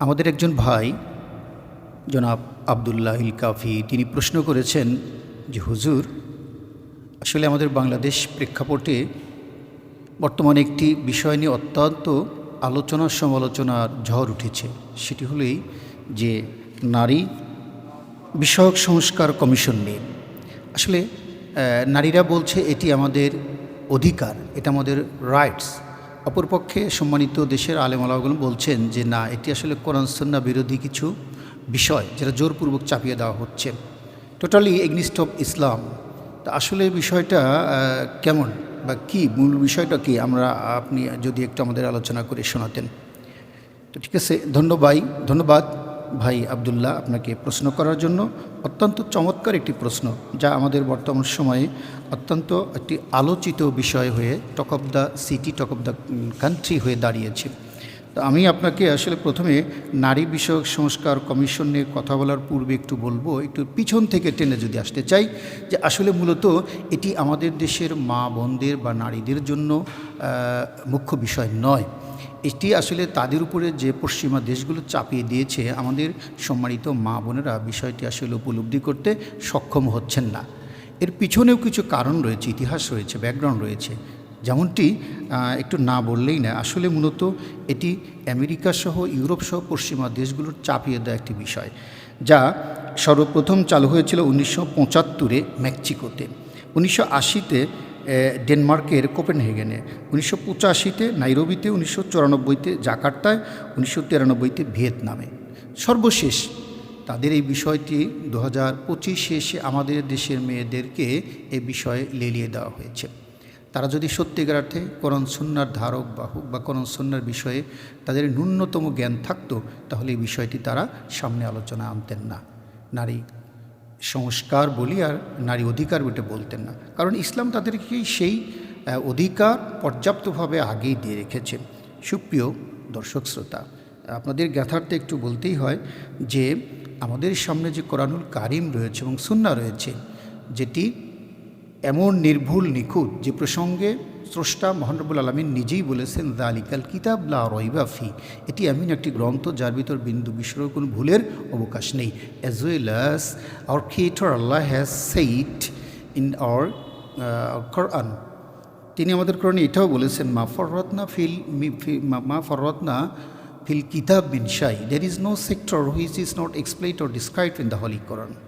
আমাদের একজন ভাই, জনাব আবদুল্লাহ ইল কাফি, তিনি প্রশ্ন করেছেন যে, হুজুর, আসলে আমাদের বাংলাদেশ প্রেক্ষাপটে বর্তমানে একটি বিষয় নিয়ে অত্যন্ত আলোচনা সমালোচনার ঝড় উঠেছে। সেটি হলেই যে, নারী বিষয়ক সংস্কার কমিশন নিয়ে। আসলে নারীরা বলছে এটি আমাদের অধিকার, এটা আমাদের রাইটস অপরপক্ষে সম্মানিত দেশের আলেমালাগুলো বলছেন যে, না, এটি আসলে কোরআন সন্না বিরোধী কিছু বিষয় যেটা জোরপূর্বক চাপিয়ে দেওয়া হচ্ছে। টোটালি এগনিস্ট অফ ইসলাম তা আসলে বিষয়টা কেমন বা কি? মূল বিষয়টা কি? আমরা আপনি যদি একটু আমাদের আলোচনা করে শোনাতেন। তো ঠিক আছে, ধন্যবাদ ধন্যবাদ। ভাই আবদুল্লাহ আপনাকে প্রশ্ন করার জন্য অত্যন্ত চমৎকার একটি প্রশ্ন, যা আমাদের বর্তমান সময়ে অত্যন্ত একটি আলোচিত বিষয় হয়ে talk of the city talk of the country হয়ে দাঁড়িয়েছে। তো আমি আপনাকে আসলে প্রথমে নারী বিষয়ক সংস্কার কমিশন নিয়ে কথা বলার পূর্বে একটু বলব, একটু পিছন থেকে টেনে যদি আসতে চাই, যে আসলে মূলত এটি আমাদের দেশের মা বোনদের বা নারীদের জন্য মুখ্য বিষয় নয়। এটি আসলে তাদের উপরে যে পশ্চিমা দেশগুলো চাপিয়ে দিয়েছে, আমাদের সম্মানিত মা বোনেরা বিষয়টি আসলে উপলব্ধি করতে সক্ষম হচ্ছেন না। এর পিছনেও কিছু কারণ রয়েছে, ইতিহাস রয়েছে, ব্যাকগ্রাউন্ড রয়েছে। যেমনটি একটু না বললেই না আসলে মূলত এটি আমেরিকা সহ ইউরোপ সহ পশ্চিমা দেশগুলোর চাপিয়ে দেওয়া একটি বিষয়, যা সর্বপ্রথম চালু হয়েছিল উনিশশো পঁচাত্তরে মেক্সিকোতে। উনিশশো আশিতে ডেনমার্কের কোপেনহেগেনে। উনিশশো পঁচাশিতে নাইরোবিতে, উনিশশো চুরানব্বইতে জাকার্তায়, উনিশশো তিরানব্বইতে ভিয়েতনামে। সর্বশেষ, তাদের এই বিষয়টি দু হাজার পঁচিশে এসে আমাদের দেশের মেয়েদেরকে এ বিষয়ে লেলিয়ে দেওয়া হয়েছে। তারা যদি সত্যিকার অর্থে করণ সন্ন্যার ধারক বাহক বা করণ সন্ন্যার বিষয়ে তাদের ন্যূনতম জ্ঞান থাকতো, তাহলে এই বিষয়টি তারা সামনে আলোচনা আনতেন না। নারী সংস্কার বলি আর নারী অধিকার বটে বলতেন না। কারণ ইসলাম তাদেরকে সেই অধিকার পর্যাপ্তভাবে আগেই দিয়ে রেখেছে। সুপ্রিয় দর্শক শ্রোতা, আপনাদের জ্ঞাতার্থে একটু বলতেই হয় যে আমাদের সামনে যে কোরআনুল কারিম রয়েছে এবং সুন্না রয়েছে, যেটি এমন নির্ভুল, নিখুঁত, যে প্রসঙ্গে স্রষ্টা মহানবুল আলমিন নিজেই বলেছেন, দালিকাল কিতাব লা রইবা ফি। এটি এমন একটি গ্রন্থ যার ভিতর বিন্দু বিশ্বর কোনো ভুলের অবকাশ নেই। As well as our creator Allah has said in our Quran তিনি আমাদের কোরআনে এটাও বলেছেন, মা ফররত্না ফিল মি- ফররত্না ফিল কিতাব বিন শাই। There is no sector which is not explained or described in the holy Quran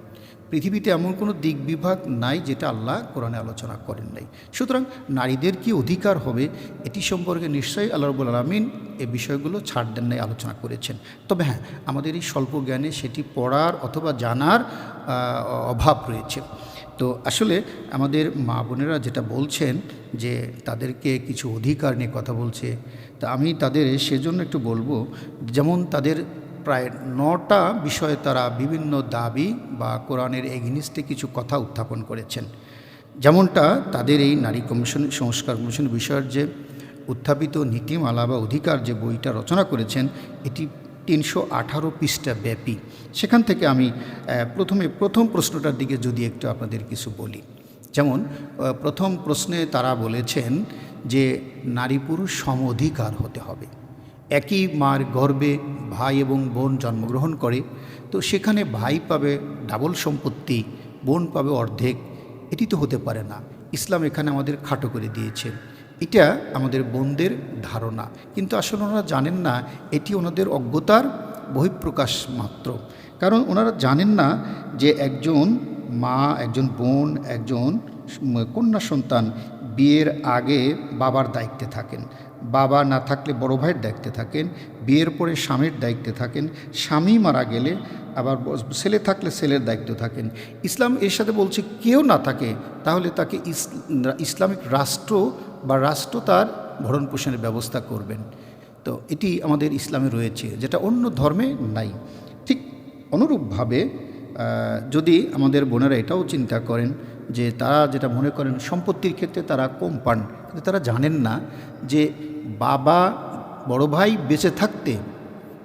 পৃথিবীতে এমন কোনো দিক বিভাগ নাই যেটা আল্লাহ কোরআনে আলোচনা করেন নাই। সুতরাং নারীদের কি অধিকার হবে এটি সম্পর্কে নিশ্চয়ই আল্লাহ রবুল আলমিন এ বিষয়গুলো ছাড় দেন নাই, আলোচনা করেছেন। তবে হ্যাঁ আমাদের এই স্বল্প জ্ঞানে সেটি পড়ার অথবা জানার অভাব রয়েছে। তো আসলে আমাদের মা বোনেরা যেটা বলছেন যে তাদেরকে কিছু অধিকার নিয়ে কথা বলছে, তা আমি তাদের সেজন্য একটু বলব, যেমন তাদের প্রায় নটা বিষয়ে তারা বিভিন্ন দাবি বা কোরআনের এগনিস্টে কিছু কথা উত্থাপন করেছেন। যেমনটা তাদের এই নারী কমিশন, সংস্কার কমিশন বিষয়ের যে উত্থাপিত নীতিমালা বা অধিকার যে বইটা রচনা করেছেন, এটি তিনশো আঠারো পৃষ্ঠা ব্যাপী। সেখান থেকে আমি প্রথমে প্রথম প্রশ্নটার দিকে যদি একটু আপনাদের কিছু বলি। যেমন প্রথম প্রশ্নে তারা বলেছেন যে নারী পুরুষ সম অধিকার হতে হবে। একই মার গর্বে ভাই এবং বোন জন্মগ্রহণ করে, তো সেখানে ভাই পাবে ডাবল সম্পত্তি, বোন পাবে অর্ধেক। এটি তো হতে পারে না। ইসলাম এখানে আমাদের খাটো করে দিয়েছে এটা আমাদের বোনদের ধারণা। কিন্তু আসলে ওনারা জানেন না, এটি ওনাদের অজ্ঞতার বহিঃপ্রকাশ মাত্র। কারণ ওনারা জানেন না যে একজন মা, একজন বোন, একজন কন্যা সন্তান বিয়ের আগে বাবার দায়িত্বে থাকেন। বাবা না থাকলে বড় ভাইয়ের দায়িত্বে থাকেন, বিয়ের পরে স্বামীর দায়িত্বে থাকেন, স্বামী মারা গেলে আবার ছেলে থাকলে ছেলের দায়িত্ব থাকেন। ইসলাম এর সাথে বলছে, কেউ না থাকে, তাহলে তাকে ইসলামিক রাষ্ট্র বা রাষ্ট্র তার ভরণ পোষণের ব্যবস্থা করবেন। তো এটি আমাদের ইসলামে রয়েছে, যেটা অন্য ধর্মে নাই। ঠিক অনুরূপভাবে যদি আমাদের বোনেরা এটাও চিন্তা করেন যে তারা যেটা মনে করেন সম্পত্তির ক্ষেত্রে তারা কম পান। কিন্তু তারা জানেন না যে বাবা, বড় ভাই বেঁচে থাকতে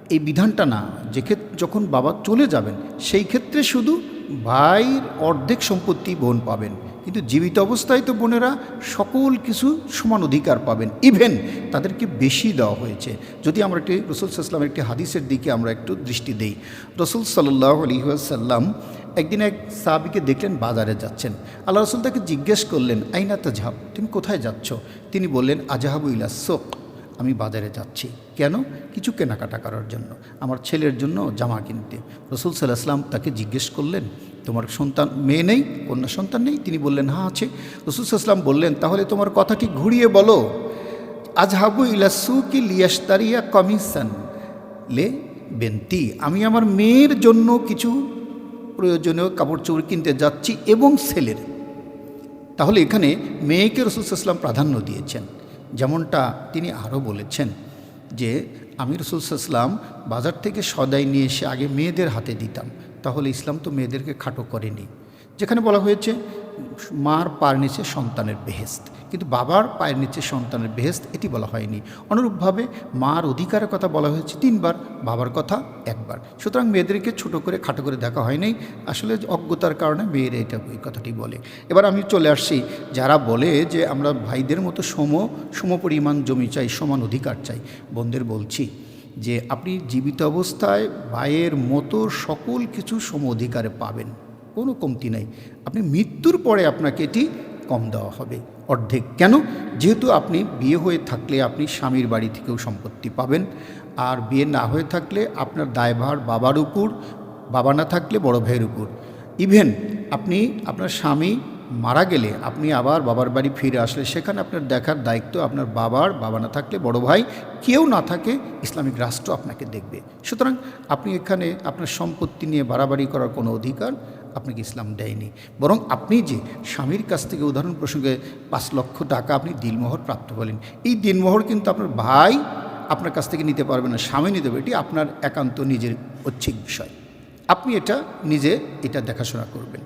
এই বিধানটা না। যে যখন বাবা চলে যাবেন, সেই ক্ষেত্রে শুধু ভাইয়ের অর্ধেক সম্পত্তি বোন পাবেন। কিন্তু জীবিত অবস্থায় তো বোনেরা সকল কিছু সমান অধিকার পাবেন। ইভেন তাদেরকে বেশি দেওয়া হয়েছে। যদি আমরা একটি, রসুল সাল্লামের একটি হাদিসের দিকে আমরা একটু দৃষ্টি দেই। রসুল সাল্লাহ আলহিহাসাল্লাম একদিন এক সাহাবিকে দেখলেন, বাজারে যাচ্ছেন। আল্লাহ রসুল তাকে জিজ্ঞেস করলেন, আইনা তাজহাব? তুমি কোথায় যাচ্ছ? তিনি বললেন, আজাহাবু ইলা সোক আমি বাজারে যাচ্ছি। কেন? কিছু কেনাকাটা করার জন্য। আমার ছেলের জন্য জামা কিনতে। রসুল সাল্লাহ তাকে জিজ্ঞেস করলেন, তোমার সন্তান মেয়ে নেই? কন্যা সন্তান নেই? তিনি বললেন হ্যাঁ আছে। রসুল সাল্লাম বললেন, তাহলে তোমার কথাটি ঘুরিয়ে বলো? আজহাবু ইলাসু কি লিয়াস্তারিয়া কমিশন লে বেন্তি, আমি আমার মেয়ের জন্য কিছু প্রয়োজনীয় কাপড় চোপড় কিনতে যাচ্ছি এবং ছেলের তাহলে এখানে মেয়েকে রসুলাম প্রাধান্য দিয়েছেন। যেমনটা তিনি আরও বলেছেন যে, আমি রসুলাম বাজার থেকে সদাই নিয়ে এসে আগে মেয়েদের হাতে দিতাম। তাহলে ইসলাম তো মেয়েদেরকে খাটো করেনি। যেখানে বলা হয়েছে মার পায়ের নিচে সন্তানের বেহেস্ত কিন্তু বাবার পায়ের নিচে সন্তানের বেহেস্ত এটি বলা হয়নি। অনুরূপভাবে মার অধিকারের কথা বলা হয়েছে তিনবার, বাবার কথা একবার। সুতরাং মেয়েদেরকে ছোট করে, খাটো করে দেখা হয়নি আসলে অজ্ঞতার কারণে মেয়েরা এটা এই কথাটি বলে। এবার আমি চলে আসছি। যারা বলে যে আমরা ভাইদের মতো সম সম পরিমাণ জমি চাই, সমান অধিকার চাই, বোনদের বলছি যে আপনি জীবিত অবস্থায় ভাইয়ের মতো সকল কিছু সম অধিকারে পাবেন। কোনো কমতি নাই। আপনি মৃত্যুর পরে আপনাকে এটি কম দেওয়া হবে। অর্ধেক কেন? যেহেতু আপনি বিয়ে হয়ে থাকলে আপনি স্বামীর বাড়ি থেকেও সম্পত্তি পাবেন। আর বিয়ে না হয়ে থাকলে আপনার দায়ভার বাবার উপর, বাবা না থাকলে বড় ভাইয়ের উপর। ইভেন আপনি, আপনার স্বামী মারা গেলে আপনি আবার বাবার বাড়ি ফিরে আসলে সেখানে আপনার দেখার দায়িত্ব আপনার বাবার, বাবা না থাকলে বড় ভাই, কেউ না থাকে, ইসলামিক রাষ্ট্র আপনাকে দেখবে। সুতরাং আপনি এখানে আপনার সম্পত্তি নিয়ে বাড়াবাড়ি করার কোনো অধিকার আপনাকে ইসলাম দেয়নি। বরং আপনি যে স্বামীর কাছ থেকে উদাহরণ প্রসঙ্গে পাঁচ লক্ষ টাকা আপনি দিলমোহর প্রাপ্ত বলেন এই দিলমোহর কিন্তু আপনার ভাই আপনার কাছ থেকে নিতে পারবে না, স্বামী নিতে পারবে। এটি আপনার একান্ত নিজের ঐচ্ছিক বিষয়। আপনি এটা নিজে এটা দেখাশোনা করবেন।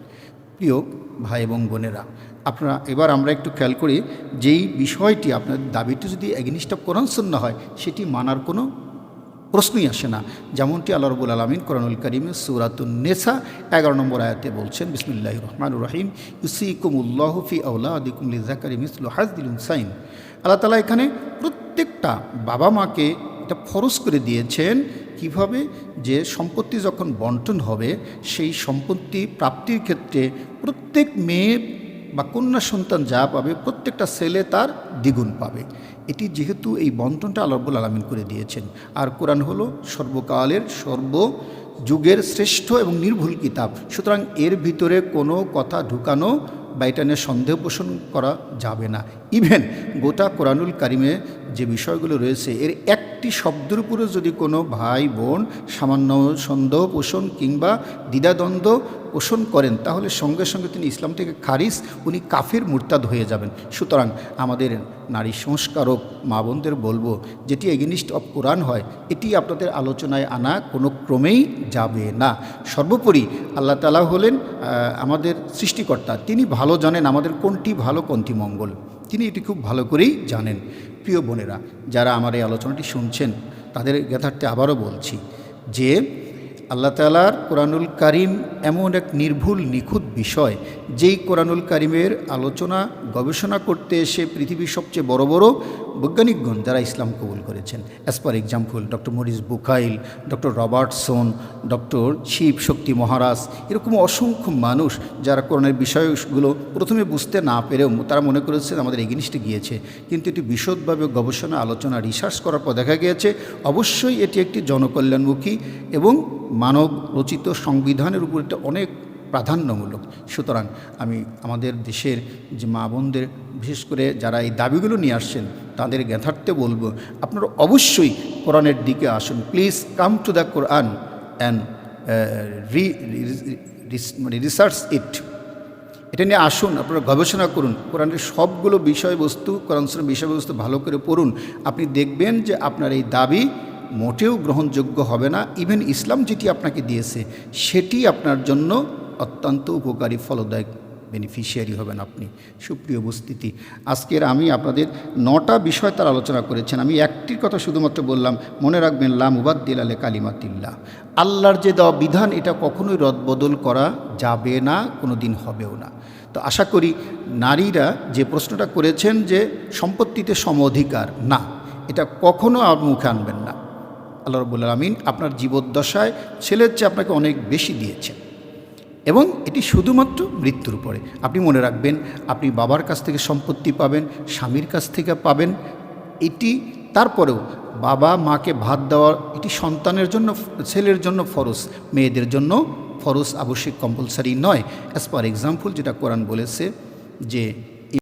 প্রিয় ভাই এবং বোনেরা, আপনারা এবার আমরা একটু খেয়াল করি, যেই বিষয়টি আপনার দাবিটি যদি এগনিস্ট অফ কোরআন হয়, সেটি মানার কোনো প্রশ্নই আসে না। যেমনটি আল্লাহ রবুল আলমিন কোরআনুল করিমে সুরাতুন নেসা এগারো নম্বর আয়াতে বলছেন বিসমুল্লাহ রহমান রহিম। ইউসিকুমুল্লাহ ফি আউলা আদিকুম লিজাকারি মিসলু হাজদিল সাইন আল্লাহ তালা এখানে প্রত্যেকটা বাবা মাকে এটা ফরজ করে দিয়েছেন কীভাবে? যে সম্পত্তি যখন বন্টন হবে, সেই সম্পত্তি প্রাপ্তির ক্ষেত্রে প্রত্যেক মেয়ে বা কন্যা সন্তান যা পাবে, প্রত্যেকটা ছেলে তার দ্বিগুণ পাবে। এটি যেহেতু এই বন্টনটা আল্লাহবুল আলমিন করে দিয়েছেন। আর কোরআন হলো সর্বকালের সর্ব যুগের শ্রেষ্ঠ এবং নির্ভুল কিতাব। সুতরাং এর ভিতরে কোনো কথা ঢুকানো বা এটা নিয়ে সন্দেহ পোষণ করা যাবে না। ইভেন গোটা কোরআনুল কারিমে যে বিষয়গুলো রয়েছে, এর একটি শব্দের উপরে যদি কোনো ভাই বোন সামান্য সন্দেহ পোষণ কিংবা দ্বিধাদ্বন্দ্ব পোষণ করেন, তাহলে সঙ্গে সঙ্গে তিনি ইসলাম থেকে খারিজ, উনি কাফের মুরতাদ হয়ে যাবেন। সুতরাং আমাদের নারী সংস্কারক মা বোনদের বলব, যেটি এগেনিস্ট অফ কোরআন হয়, এটি আপনাদের আলোচনায় আনা কোনো ক্রমেই যাবে না। সর্বোপরি আল্লাহ তালা হলেন আমাদের সৃষ্টিকর্তা। তিনি ভালো জানেন আমাদের কোনটি ভালো, কোনটি মঙ্গল। তিনি এটি খুব ভালো করেই জানেন। প্রিয় বোনেরা, যারা আমার এই আলোচনাটি শুনছেন, তাদের জ্ঞাতার্থে আবারও বলছি যে আল্লাহ তালার কোরআনুল কারিম এমন এক নির্ভুল, নিখুঁত বিষয়, যেই কোরআনুল করিমের আলোচনা, গবেষণা করতে এসে পৃথিবীর সবচেয়ে বড় বড় বৈজ্ঞানিকগণ যারা ইসলাম কবুল করেছেন। As per example doctor Maurice Bucaille doctor Robertson doctor Shiv Shakti Maharaj এরকম অসংখ্য মানুষ যারা কোরআনের বিষয়গুলো প্রথমে বুঝতে না পেরেও তারা মনে করেছে আমাদের এই এগেনিস্টে গিয়েছে। কিন্তু এটি বিশদভাবে গবেষণা, আলোচনা রিসার্চ করার পর দেখা গিয়েছে, অবশ্যই এটি একটি জনকল্যাণমুখী এবং মানব রচিত সংবিধানের উপর এটা অনেক প্রাধান্যমূলক। সুতরাং আমি আমাদের দেশের যে মা বোনদের, বিশেষ করে যারা এই দাবিগুলো নিয়ে আসছেন, তাদের জ্ঞাতার্থে বলব, আপনারা অবশ্যই কোরআনের দিকে আসুন। Please come to the Quran and re মানে রিসার্চ ইট এটা নিয়ে আসুন, আপনারা গবেষণা করুন। কোরআনের সবগুলো বিষয়বস্তু, কোরআন বিষয়বস্তু ভালো করে পড়ুন। আপনি দেখবেন যে আপনার এই দাবি মোটেও গ্রহণযোগ্য হবে না। ইভেন ইসলাম যেটি আপনাকে দিয়েছে, সেটি আপনার জন্য অত্যন্ত উপকারী, ফলদায়ক বেনিফিশিয়ারি হবেন আপনি। সুপ্রিয় উপস্থিতি, আজকের আমি আপনাদের নটা বিষয় তার আলোচনা করেছেন। আমি একটির কথা শুধুমাত্র বললাম, মনে রাখবেন, লা মুবাদ্দিল আলে কালিমাতিল্লাহ। আল্লাহর যে দেওয়া বিধান, এটা কখনোই রদবদল করা যাবে না কোনো দিন হবেও না। তো আশা করি নারীরা যে প্রশ্নটা করেছেন যে সম্পত্তিতে সম অধিকার, না, এটা কখনো আর মুখে আনবেন না। আল্লাহ রবুল আমিন আপনার জীবদ্দশায় ছেলের চেয়ে আপনাকে অনেক বেশি দিয়েছেন। এবং এটি শুধুমাত্র মৃত্যুর পরে। আপনি মনে রাখবেন, আপনি বাবার কাছ থেকে সম্পত্তি পাবেন, স্বামীর কাছ থেকে পাবেন। এটি তারপরেও বাবা মাকে ভাত দেওয়ার, এটি সন্তানের জন্য, ছেলের জন্য ফরজ, মেয়েদের জন্য ফরজ, আবশ্যিক কম্পালসারি নয়। অ্যাজ পার এক্সাম্পল যেটা কোরআন বলেছে যে